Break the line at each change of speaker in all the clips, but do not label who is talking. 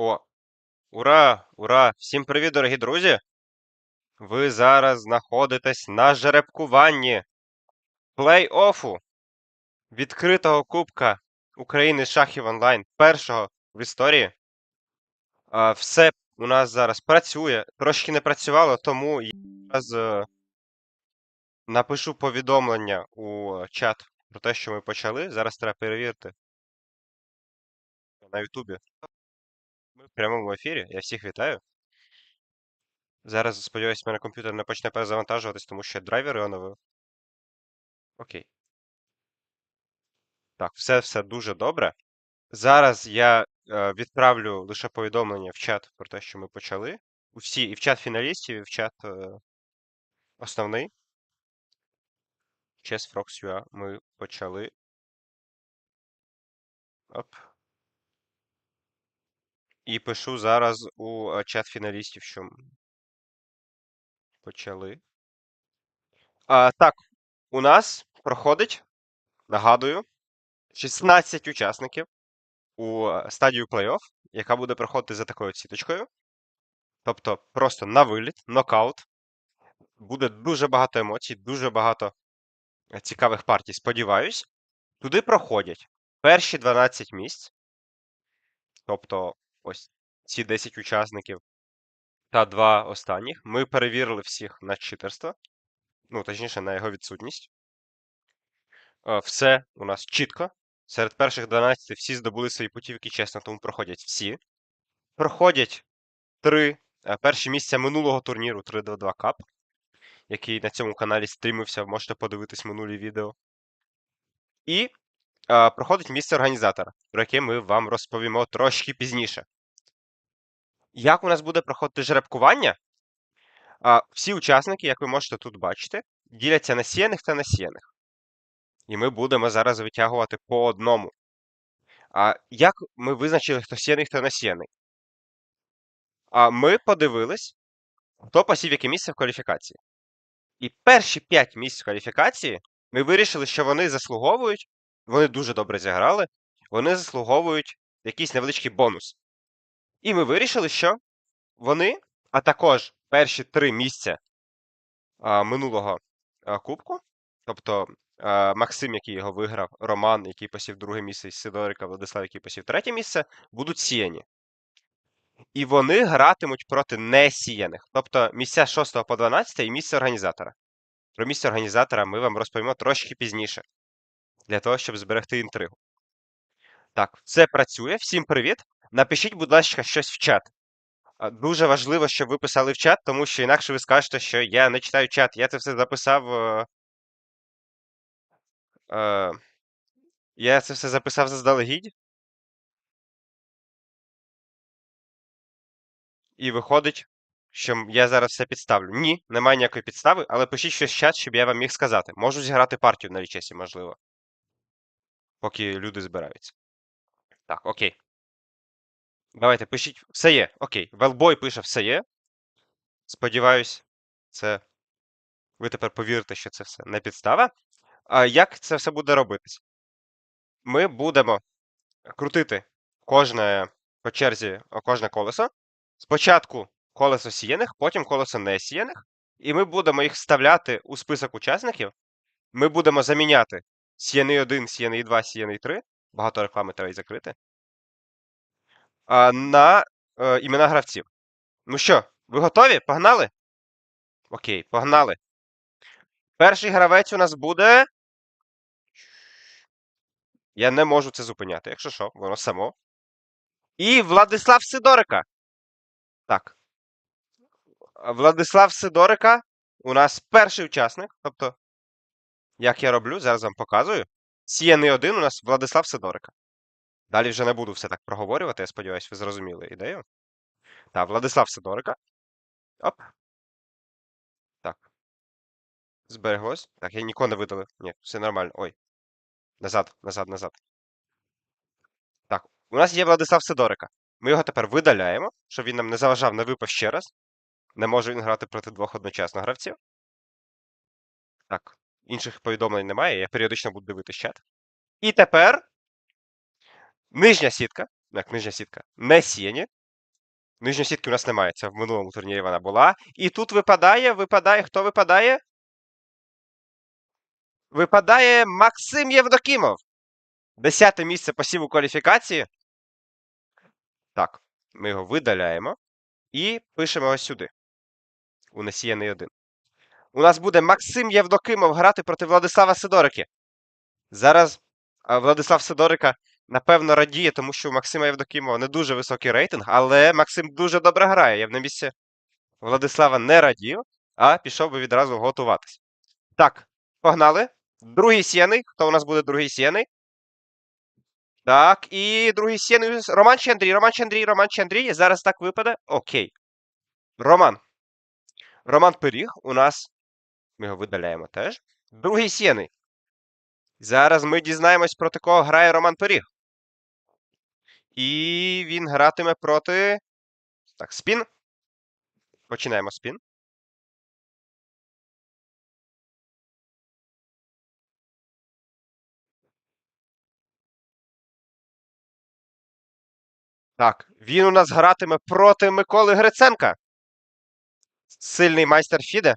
О, ура! Ура! Всім привіт, дорогі друзі! Ви зараз знаходитесь на жеребкуванні плей-оффу відкритого Кубка України шахів онлайн, першого в історії. Все у нас зараз працює. Трошки не працювало, тому я зараз е, напишу повідомлення у чат про те, що ми почали. Зараз треба перевірити на Ютубі. В прямому ефірі. Я всіх вітаю. Зараз, сподіваюся, мене комп'ютер не почне перезавантажуватись, тому що я драйвери оновив. Окей. Так, все все дуже добре. Зараз я е, відправлю лише повідомлення в чат про те, що ми почали. У всі, і в чат фіналістів, і в чат е, основний. Chess Frogs.ua ми почали. Оп. І пишу зараз у е, чат фіналістів, що почали. А, так, у нас проходить, нагадую, 16 учасників у е, стадію плей-офф, яка буде проходити за такою сіточкою. Тобто просто на виліт, нокаут. Буде дуже багато емоцій, дуже багато е, цікавих партій, сподіваюсь. Туди проходять перші 12 місць. Тобто, ось ці 10 учасників та два останніх. Ми перевірили всіх на читерство. Ну, точніше, на його відсутність. Е, Все у нас чітко. Серед перших 12 всі здобули свої путівки, чесно, тому проходять всі. Проходять три е, перші місця минулого турніру 3-2 Cup, який на цьому каналі стрімився, можете подивитись минулі відео. І проходить місце організатора, про яке ми вам розповімо трошки пізніше. Як у нас буде проходити жеребкування? Всі учасники, як ви можете тут бачити, діляться на сіяних та несіяних. І ми будемо зараз витягувати по одному. А як ми визначили, хто сіяний, хто несіяний? А ми подивились, хто посів яке місце в кваліфікації. І перші 5 місць в кваліфікації ми вирішили, що вони заслуговують, вони дуже добре зіграли, вони заслуговують якийсь невеличкий бонус. І ми вирішили, що вони, а також перші три місця а, минулого а, кубку, тобто а, Максим, який його виграв, Роман, який посів друге місце, і Сидорика, Владислав, який посів третє місце, будуть сіяні. І вони гратимуть проти несіяних, тобто місця 6 по 12 і місце організатора. Про місце організатора ми вам розповімо трошки пізніше, для того, щоб зберегти інтригу. Так, все працює. Всім привіт. Напишіть, будь ласка, щось в чат. Дуже важливо, щоб ви писали в чат, тому що інакше ви скажете, що я не читаю чат. Я це все записав. Е, е, я це все записав заздалегідь. І виходить, що я зараз все підставлю. Ні, немає ніякої підстави, але пишіть щось в чат, щоб я вам міг сказати. Можу зіграти партію на лічесі, можливо. Поки люди збираються. Так, окей. Давайте пишіть. Все є. Окей. Велбой пише все є. Сподіваюсь, це. Ви тепер повірите, що це все не підстава. А як це все буде робитись? Ми будемо крутити кожне по черзі кожне колесо. Спочатку колесо сіяних, потім колесо не сіяних. І ми будемо їх вставляти у список учасників. Ми будемо заміняти сіяний 1, сіяний 2, сіяний 3. Багато реклами треба і закрити. На е, імена гравців. Ну що, ви готові? Погнали? Окей, погнали. Перший гравець у нас буде. Я не можу це зупиняти, якщо що, воно само. І Владислав Сидорика. Так. Владислав Сидорика у нас перший учасник. Тобто, як я роблю, зараз вам показую. Сіяний один у нас Владислав Сидорика. Далі вже не буду все так проговорювати, я сподіваюся, ви зрозуміли ідею. Так, Владислав Сидорика. Оп. Так. Збереглось. Так, я нікого не видалив. Ні, все нормально. Ой. Назад, назад, назад. Так, у нас є Владислав Сидорика. Ми його тепер видаляємо, щоб він нам не заважав, не випав ще раз. Не може він грати проти двох одночасно гравців. Так, інших повідомлень немає, я періодично буду дивитись чат. І тепер нижня сітка, як нижня сітка, не сіяні. Нижньої сітки у нас немає. Це в минулому турнірі вона була. І тут випадає, випадає. Хто випадає? Випадає Максим Євдокімов. Десяте місце посів у кваліфікації. Так, ми його видаляємо. І пишемо ось сюди. У насіяний один. У нас буде Максим Євдокимов грати проти Владислава Сидорики. Зараз Владислав Сидорика, напевно, радіє, тому що у Максима Євдокимова не дуже високий рейтинг, але Максим дуже добре грає. Я б на місці Владислава не радів, а пішов би відразу готуватись. Так, погнали. Другий сіяний. Хто у нас буде другий сіяний? Так, і другий сіяний. Роман чи Андрій, Роман чи Андрій, Роман чи Андрій. Зараз так випаде. Окей. Роман. Роман Пиріг у нас. Ми його видаляємо теж. Другий сіяний. Зараз ми дізнаємось, проти кого грає Роман Пиріг. І він гратиме проти. Так, спін. Починаємо спін. Так, він у нас гратиме проти Миколи Гриценка. Сильний майстер Фіде.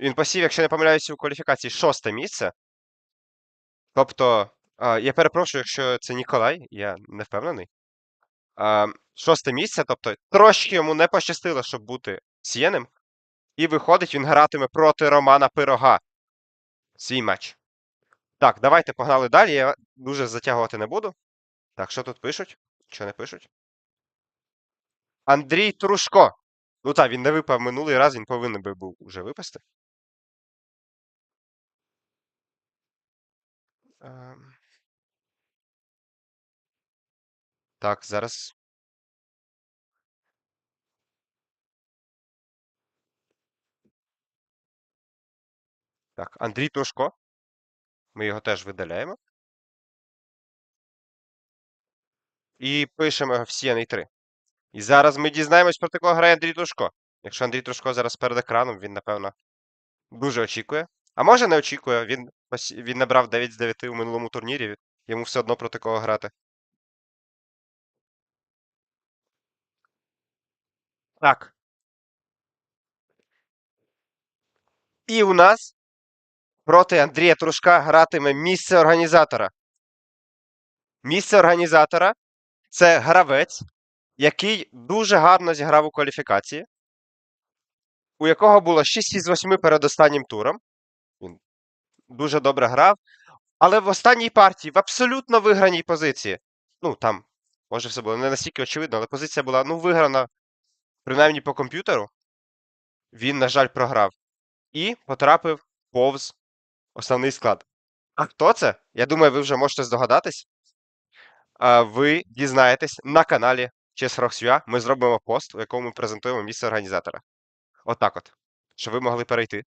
Він посів, якщо не помиляюся, у кваліфікації шосте місце. Тобто, я перепрошую, якщо це Ніколай, я не впевнений. Шосте місце, тобто трошки йому не пощастило, щоб бути сіяним. І виходить, він гратиме проти Романа Пирога. Свій матч. Так, давайте погнали далі. Я дуже затягувати не буду. Так, що тут пишуть? Що не пишуть? Андрій Трушко. Ну так, він не випав минулий раз, він повинен би був уже випасти. Так, зараз. Так, Андрій Трушко. Ми його теж видаляємо. І пишемо його в сіяний 3. І зараз ми дізнаємось, проти кого грає Андрій Трушко. Якщо Андрій Трушко зараз перед екраном, він, напевно, дуже очікує. А може не очікує, він, він набрав 9 з 9 у минулому турнірі, йому все одно проти кого грати. Так. І у нас проти Андрія Трушка гратиме місце організатора. Місце організатора це гравець, який дуже гарно зіграв у кваліфікації, у якого було 6 із 8 перед останнім туром. Дуже добре грав. Але в останній партії, в абсолютно виграній позиції, ну там, може, все було не настільки очевидно, але позиція була ну, виграна, принаймні по комп'ютеру. Він, на жаль, програв. І потрапив повз основний склад. А хто це? Я думаю, ви вже можете здогадатись. Ви дізнаєтесь на каналі Rocks.ua. Ми зробимо пост, у якому ми презентуємо місце організатора. Отак от. Щоб ви могли перейти.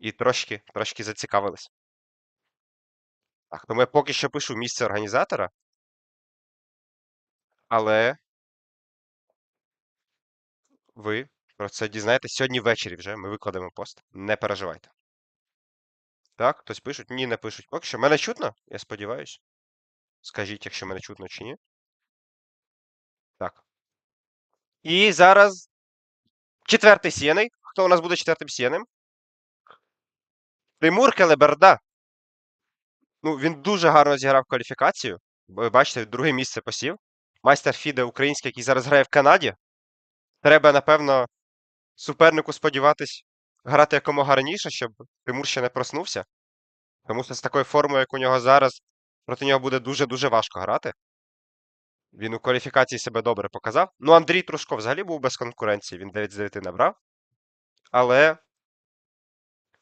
І трошки, трошки зацікавились. Так, тому я поки що пишу місце організатора. Але ви про це дізнаєтесь сьогодні ввечері вже. Ми викладемо пост. Не переживайте. Так, хтось пишуть? Ні, не пишуть. Поки що. Мене чутно? Я сподіваюся. Скажіть, якщо мене чутно чи ні. Так. І зараз четвертий сіяний. Хто у нас буде четвертим сіяним? Тимур Келеберда. Ну, він дуже гарно зіграв кваліфікацію. Ви бачите, друге місце посів. Майстер Фіде український, який зараз грає в Канаді. Треба, напевно, супернику сподіватись грати якомога раніше, щоб Тимур ще не проснувся. Тому що з такою формою, як у нього зараз, проти нього буде дуже-дуже важко грати. Він у кваліфікації себе добре показав. Ну, Андрій Трушко взагалі був без конкуренції, він 9 з 9 набрав. Але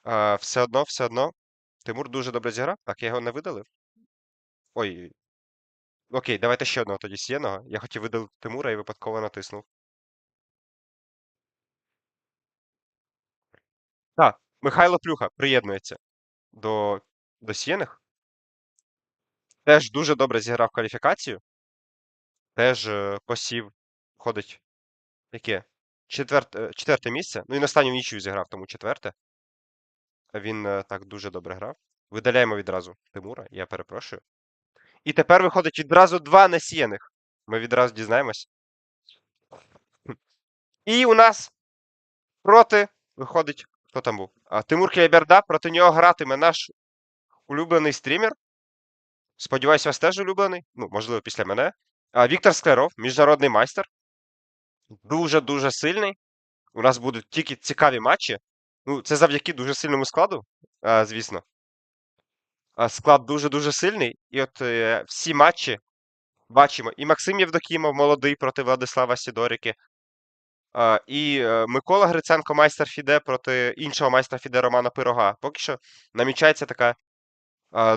все одно, все одно, Тимур дуже добре зіграв. Так, я його не видалив. Ой. Окей, давайте ще одного тоді сіяного. Я хотів видалити Тимура і випадково натиснув. Так, Михайло Плюха приєднується до, до сіяних. Теж дуже добре зіграв кваліфікацію. Теж е, посів, входить яке? Четверте, четверте місце. Ну і на останню нічию зіграв, тому четверте. Він е, так дуже добре грав. Видаляємо відразу Тимура, я перепрошую. І тепер виходить відразу два несіяних. Ми відразу дізнаємось. І у нас проти виходить. Хто там був? А, Тимур Кельберда, проти нього гратиме наш улюблений стрімер. Сподіваюсь, вас теж улюблений. Ну, можливо, після мене. А, Віктор Склеров, міжнародний майстер. Дуже-дуже сильний. У нас будуть тільки цікаві матчі. Ну, це завдяки дуже сильному складу, звісно. Склад дуже-дуже сильний. І от е, всі матчі бачимо. І Максим Євдокімов, молодий проти Владислава Сідоріки. І е, Микола Гриценко, майстер Фіде проти іншого майстра Фіде Романа Пирога. Поки що намічається така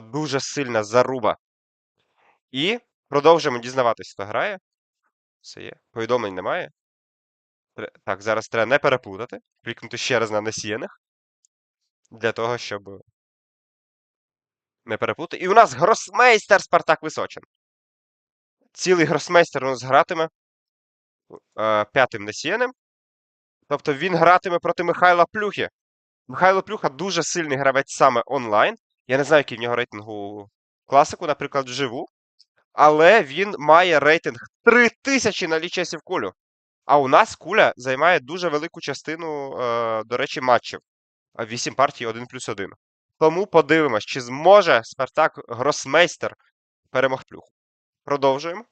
дуже сильна заруба. І продовжуємо дізнаватись, хто грає. Все є. Повідомлень немає. Так, зараз треба не переплутати. Клікнути ще раз на несіяних. Для того, щоб не переплутати. І у нас гросмейстер Спартак Височин. Цілий гросмейстер у нас гратиме е, п'ятим несіяним. Тобто він гратиме проти Михайла Плюхи. Михайло Плюха дуже сильний гравець саме онлайн. Я не знаю, який в нього рейтинг у класику, наприклад, вживу. Але він має рейтинг 3000 на лічесів кулю. А у нас куля займає дуже велику частину, е, до речі, матчів. 8 партій 1 плюс 1. Тому подивимось, чи зможе Спартак Гросмейстер перемог плюху. Продовжуємо.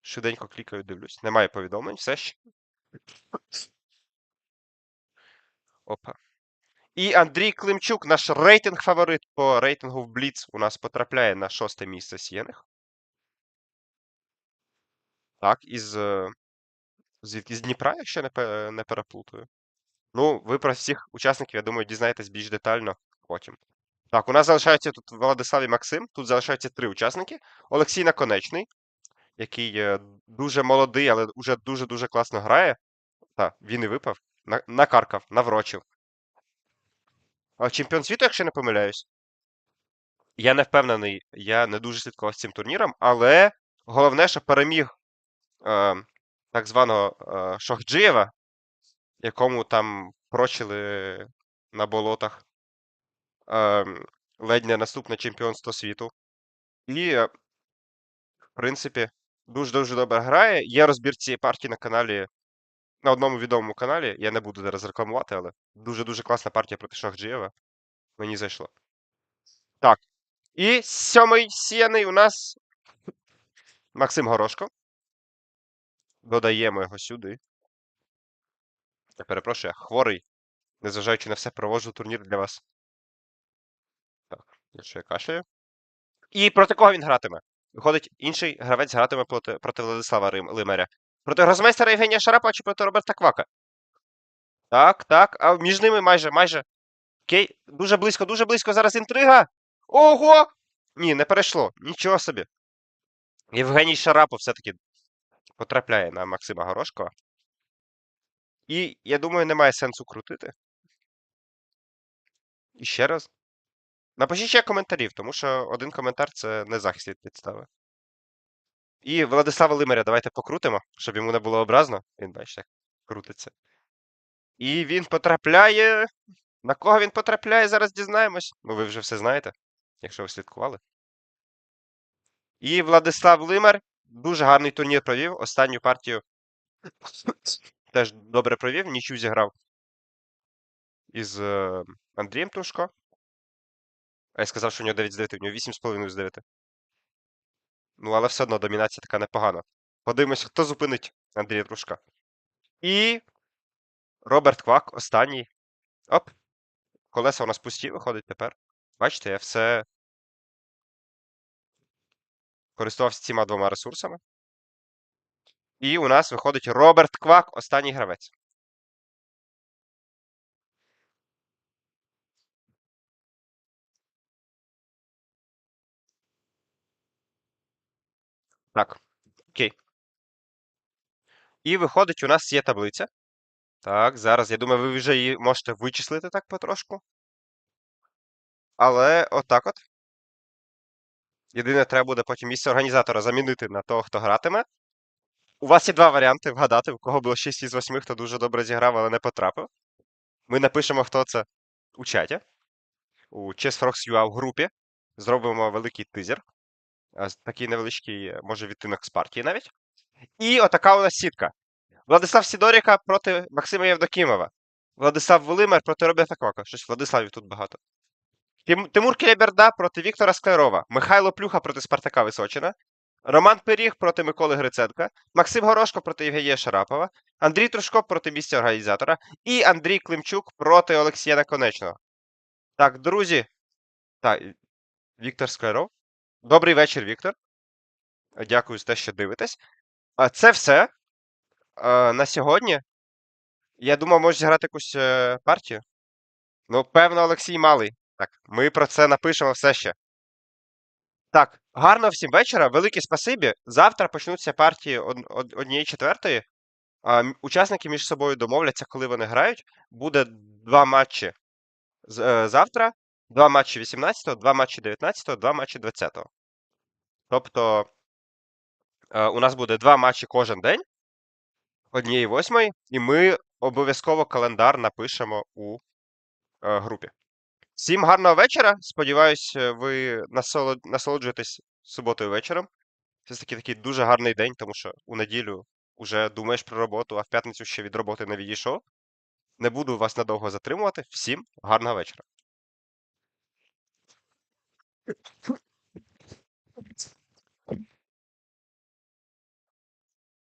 Швиденько клікаю, дивлюсь. Немає повідомлень, все ще. Опа. І Андрій Климчук, наш рейтинг фаворит по рейтингу в Бліц, у нас потрапляє на шосте місце сіяних. Так, із. Звідки з Дніпра, якщо не, не переплутаю. Ну, ви про всіх учасників, я думаю, дізнаєтесь більш детально потім. Так, у нас залишаються тут Владислав і Максим. Тут залишаються три учасники. Олексій Наконечний, який е, дуже молодий, але вже дуже-дуже класно грає. Так, він і випав. На- Накаркав, наврочив. Чемпіон світу, якщо не помиляюсь. Я не впевнений, я не дуже слідкував з цим турніром, але головне, що переміг е, так званого е, Шохджиєва, якому там прочили на болотах е, ледь не наступне чемпіонство світу. І, е, в принципі, дуже-дуже добре грає. Є розбір цієї партії на каналі, на одному відомому каналі. Я не буду зараз рекламувати, але дуже-дуже класна партія проти Шахджиєва. Мені зайшло. Так. І сьомий сіяний у нас Максим Горошко. Додаємо його сюди. Я перепрошую, я хворий. Незважаючи на все, проводжу турнір для вас. Так, якщо я кашляю. І проти кого він гратиме? Виходить, інший гравець гратиме проти, проти Владислава Рим, Лимеря. Проти грозмейстера Євгенія Шарапова чи проти Роберта Квака? Так, так. А між ними майже, майже. Окей, дуже близько, дуже близько. Зараз інтрига. Ого! Ні, не перейшло. Нічого собі. Євгеній Шарапов все-таки потрапляє на Максима Горошкова. І я думаю, немає сенсу крутити. І ще раз. Напишіть ще коментарів, тому що один коментар це не захист від підстави. І Владислава Лимаря давайте покрутимо, щоб йому не було образно. Він, бачите, крутиться. І він потрапляє. На кого він потрапляє, зараз дізнаємось. Ну, ви вже все знаєте, якщо ви слідкували. І Владислав Лимар дуже гарний турнір провів. Останню партію теж добре провів, нічю зіграв із е, Андрієм Тушко. А я сказав, що у нього 9 з 9, у нього 8,5 з 9. Ну, але все одно домінація така непогана. Подивимось, хто зупинить Андрія Трушка. І Роберт Квак, останній. Оп. Колеса у нас пусті виходить тепер. Бачите, я все користувався цими двома ресурсами. І у нас виходить Роберт Квак, останній гравець. Так, окей. І виходить, у нас є таблиця. Так, зараз, я думаю, ви вже її можете вичислити так потрошку. Але отак от. Єдине, треба буде потім місце організатора замінити на того, хто гратиме. У вас є два варіанти вгадати, у кого було 6 із 8, хто дуже добре зіграв, але не потрапив. Ми напишемо, хто це у чаті. У ChessFrogs.ua в групі. Зробимо великий тизер. Такий невеличкий, е, може, відтинок з партії навіть. І отака у нас сітка. Владислав Сідоріка проти Максима Євдокімова. Владислав Волимир проти Роберта Кока. Щось Владиславів тут багато. Тим- Тимур Келеберда проти Віктора Склярова. Михайло Плюха проти Спартака Височина. Роман Пиріг проти Миколи Гриценка. Максим Горошко проти Євгенія Шарапова. Андрій Трушко проти місця організатора. І Андрій Климчук проти Олексія Наконечного. Так, друзі. Так, Віктор Скляров. Добрий вечір, Віктор. Дякую за те, що дивитесь. Це все на сьогодні. Я думав, можеш зіграти якусь е, партію. Ну, певно, Олексій Малий. Так, ми про це напишемо все ще. Так, гарного всім вечора. Велике спасибі. Завтра почнуться партії од- од- однієї четвертої. Учасники між собою домовляться, коли вони грають. Буде два матчі з- е, завтра, два матчі 18-го, два матчі 19-го, два матчі 20-го. Тобто е, у нас буде два матчі кожен день, однієї восьмої, і ми обов'язково календар напишемо у е, групі. Всім гарного вечора. Сподіваюсь, е, ви насолоджуєтесь суботою вечором. Це таки такий дуже гарний день, тому що у неділю вже думаєш про роботу, а в п'ятницю ще від роботи не відійшов. Не буду вас надовго затримувати. Всім гарного вечора.